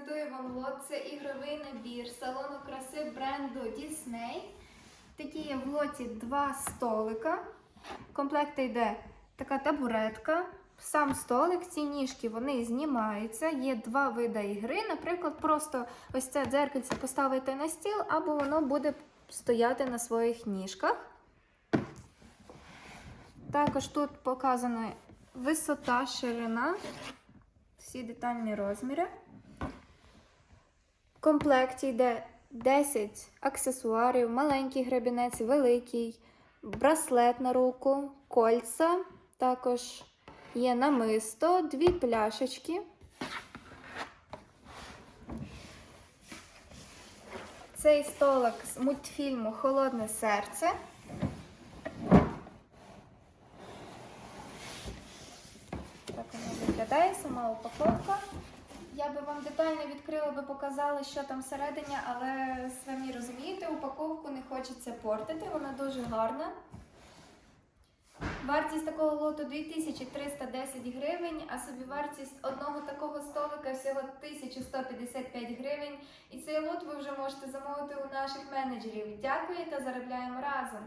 презентую вам лот. Це ігровий набір салону краси бренду Disney. Такі є в лоті два столика. В комплекті йде така табуретка. Сам столик, ці ніжки вони знімаються. Є два види ігри. Наприклад, просто ось це дзеркальце поставити на стіл, або воно буде стояти на своїх ніжках. Також тут показана висота, ширина, всі детальні розміри. В комплекті йде 10 аксесуарів, маленький гребінець, великий, браслет на руку, кольца, також є намисто, дві пляшечки. Цей столик з мультфільму Холодне серце. Так воно виглядає, сама упаковка. Детально відкрила би показала, що там всередині, але самі розумієте, упаковку не хочеться портити, вона дуже гарна. Вартість такого лоту 2310 гривень, а собівартість одного такого столика всього 1155 гривень. І цей лот ви вже можете замовити у наших менеджерів. Дякую та заробляємо разом!